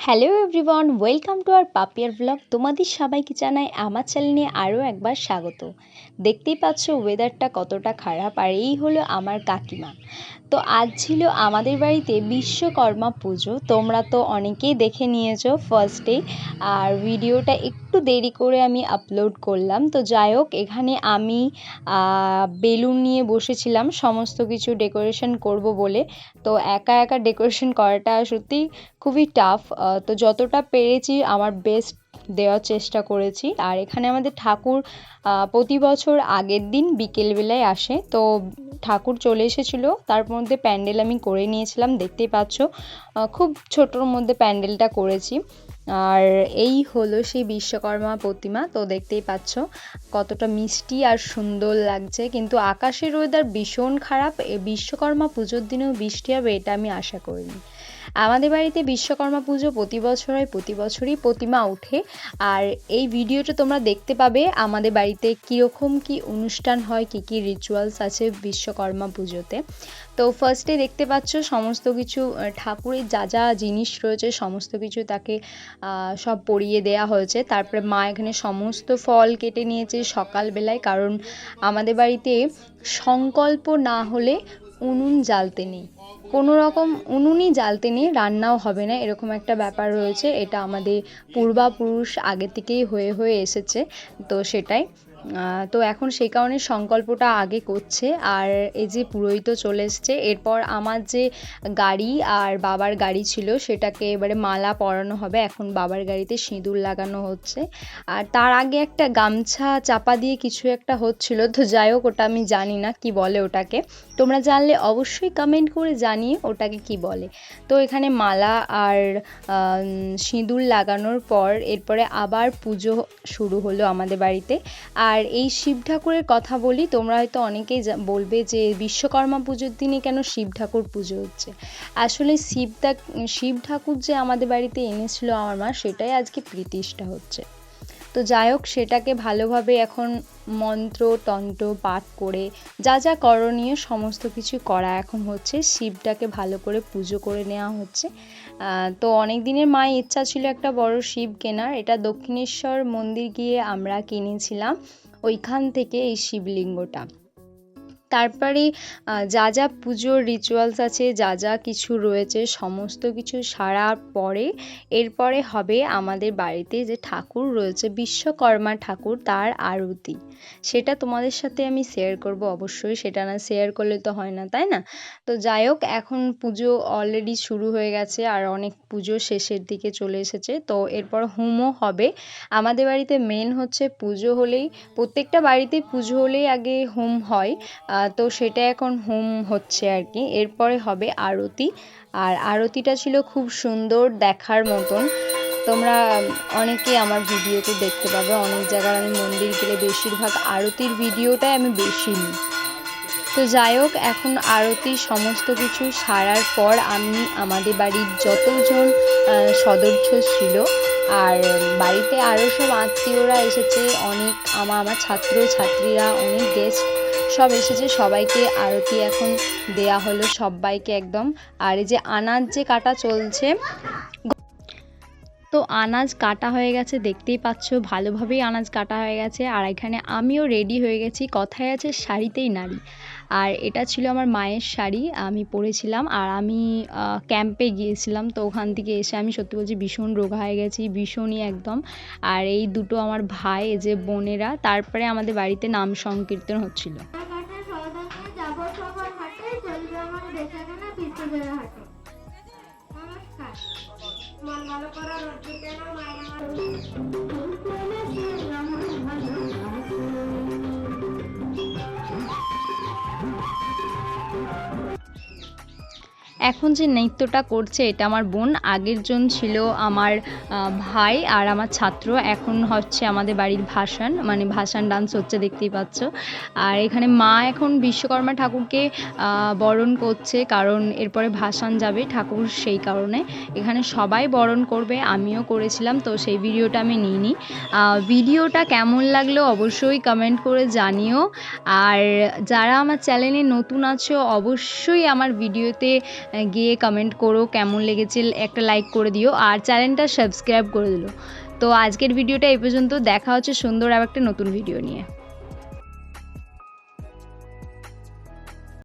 Hello everyone, welcome to আর পাপিয়ার blog. তোমাদের সবাইকে জানাই আমার চ্যানেলে আরও একবার স্বাগত। দেখতেই পাচ্ছ ওয়েদারটা কতটা খারাপ আর এই হলো আমার কাকিমা। তো আজ ছিল আমাদের বাড়িতে বিশ্বকর্মা পুজো। তোমরা তো অনেকেই দেখে নিয়েছো ফার্স্টে আর ভিডিওটা একটু দেরি করে আমি আপলোড করলাম। তো যাই হোক এখানে আমি বেলুন নিয়ে বসেছিলাম। সমস্ত কিছু ডেকোরেশন করব বলে। তো একা একা ডেকোরেশন করাটা সত্যি খুবই টাফ তো যতটা পেরেছি আমার বেস্ট দেওয়ার চেষ্টা করেছি। আর এখানে আমাদের ঠাকুর প্রতি বছর আগের দিন বিকেলবেলায় আসে। তো ঠাকুর চলে এসেছিল। তার মধ্যে প্যান্ডেল আমি করে নিয়েছিলাম, দেখতেই পাচ্ছ। খুব ছোটোর মধ্যে প্যান্ডেলটা করেছি। আর এই হলো সেই বিশ্বকর্মা প্রতিমা, তো দেখতেই পাচ্ছ কতটা মিষ্টি আর সুন্দর লাগছে। কিন্তু আকাশের ওয়েদার ভীষণ খারাপ বিশ্বকর্মা পুজোর দিনেও বৃষ্টি হবে এটা আমি আশা করিনি। আমাদের বাড়িতে বিশ্বকর্মা পুজো প্রতি বছর হয়, প্রতি বছরই প্রতিমা ওঠে। আর এই ভিডিওটা তোমরা দেখতে পাবে আমাদের বাড়িতে কীরকম কি অনুষ্ঠান হয়, কী কী রিচুয়ালস আছে বিশ্বকর্মা পুজোতে। তো ফার্স্টে দেখতে পাচ্ছ সমস্ত কিছু ঠাকুরের যা যা জিনিস রয়েছে, সমস্ত কিছু তাকে সব পরিয়ে দেয়া হয়েছে। তারপরে মা এখানে সমস্ত ফল কেটে নিয়েছে সকালবেলায়, কারণ আমাদের বাড়িতে সংকল্প না হলে উনুন জ্বালতে নেই। কোনো রকম উনুনই জ্বালতে নেই, রান্নাও হবে না, এরকম একটা ব্যাপার রয়েছে। এটা আমাদের পূর্বাপুরুষ আগে থেকেই হয়ে হয়ে এসেছে, তো সেটাই। তো এখন সেই কারণে সংকল্পটা আগে করছে। আর এই যে পুরোহিত চলে এসছে, এরপর আমার যে গাড়ি আর বাবার গাড়ি ছিল, সেটাকে এবারে মালা পরানো হবে। এখন বাবার গাড়িতে সিঁদুর লাগানো হচ্ছে। আর তার আগে একটা গামছা চাপা দিয়ে কিছু একটা হচ্ছিল, তো যাই হোক, ওটা আমি জানি না কি বলে ওটাকে। তোমরা জানলে অবশ্যই কমেন্ট করে জানিয়ে ওটাকে কি বলে। তো এখানে মালা আর সিঁদুর লাগানোর পর এরপরে আবার পুজো শুরু হলো আমাদের বাড়িতে। আর এই শিব ঠাকুরের কথা বলি, তোমরা হয়তো অনেকেই বলবে যে বিশ্বকর্মা পুজোর দিনে কেন শিব ঠাকুর পুজো হচ্ছে? আসলে শিব শিব ঠাকুর যে আমাদের বাড়িতে এনেছিল আমার মা, সেটাই আজকে প্রীতিষ্ঠা হচ্ছে। তো যাই হোক, সেটাকে ভালোভাবে এখন মন্ত্র, তন্ত্র, পাঠ করে যা যা করণীয় সমস্ত কিছু করা এখন হচ্ছে, শিবটাকে ভালো করে পুজো করে নেওয়া হচ্ছে। তো অনেক দিনের মায়ের ইচ্ছা ছিল একটা বড় শিব কেনার। এটা দক্ষিণেশ্বর মন্দির গিয়ে আমরা কিনেছিলাম। ওইখান থেকে এই শিবলিঙ্গটা। তারপরে যা যা পুজোর রিচুয়ালস আছে, যা যা কিছু রয়েছে, সমস্ত কিছু সারার পরে, এরপরে হবে আমাদের বাড়িতে যে ঠাকুর রয়েছে, বিশ্বকর্মা ঠাকুর, তার আরতি। সেটা তোমাদের সাথে আমি শেয়ার করব অবশ্যই, সেটা না শেয়ার করলে তো হয় না, তাই না? তো যাই হোক, এখন পুজো অলরেডি শুরু হয়ে গেছে, আর অনেক পুজো শেষের দিকে চলে এসেছে, তো এরপর হোমও হবে। আমাদের বাড়িতে মেন হচ্ছে পুজো হলেই, প্রত্যেকটা বাড়িতে পুজো হলেই আগে হোম হয় তো সেটা এখন হোম হচ্ছে আর কি। এরপরে হবে আরতি। আর আরতিটা ছিল খুব সুন্দর দেখার মতন। তোমরা অনেকে আমার ভিডিওতে দেখতে পাবে, অনেক জায়গায় আমি মন্দির গেলে বেশিরভাগ আরতির ভিডিওটাই আমি বেশি নিই। তো যাই হোক, এখন আরতি সমস্ত কিছু সারার পর আমি আমাদের বাড়ির যতজন সদস্য ছিল, আর বাড়িতে আরও সব আত্মীয়রা এসেছে, অনেক আমার আমার ছাত্র ছাত্রীরা অনেক গেস্ট সব এসেছে, সবাইকে আরতি এখন দেয়া হলো সবাইকে একদম। আর এই যে আনাজ যে কাটা চলছে, তো আনাজ কাটা হয়ে গেছে, দেখতেই পাচ্ছ ভালোভাবেই আনাজ কাটা হয়ে গেছে। আর এখানে আমিও রেডি হয়ে গেছি, কথায় আছে শাড়িতেই নারী। আর এটা ছিল আমার মায়ের শাড়ি, আমি পরেছিলাম আর আমি ক্যাম্পে গিয়েছিলাম, তো ওখান থেকে এসে আমি সত্যি বলছি ভীষণ রোগা হয়ে গেছি, ভীষণই একদম। আর এই দুটো আমার ভাই যে বোনেরা, তারপরে আমাদের বাড়িতে নাম সংকীর্তন হচ্ছিল। সবার হাটে চলবে আমার বেচাকেনা পিস্তলের হাটে। নমস্কার। মন ভালো করার অর্থে কেন মায়ের এখন যে নৃত্যটা করছে, এটা আমার বোন। আগের জন ছিল আমার ভাই আর আমার ছাত্র। এখন হচ্ছে আমাদের বাড়ির ভাসান। মানে ভাসান ডান্স হচ্ছে, দেখতেই পাচ্ছ। আর এখানে মা এখন বিশ্বকর্মা ঠাকুরকে বরণ করছে। কারণ এরপরে ভাসান যাবে ঠাকুর সেই কারণে। এখানে সবাই বরণ করবে, আমিও করেছিলাম। তো সেই ভিডিওটা আমি নিইনি। ভিডিওটা কেমন লাগল অবশ্যই কমেন্ট করে জানিও। আর যারা আমার চ্যানেলে নতুন আছো, অবশ্যই আমার ভিডিওতে গিয়ে কমেন্ট করো কেমন লেগেছে, একটা লাইক করে দিও আর চ্যানেলটা সাবস্ক্রাইব করে দিল। তো আজকের ভিডিওটা এই পর্যন্ত, দেখা হচ্ছে সুন্দর আর একটা নতুন ভিডিও নিয়ে।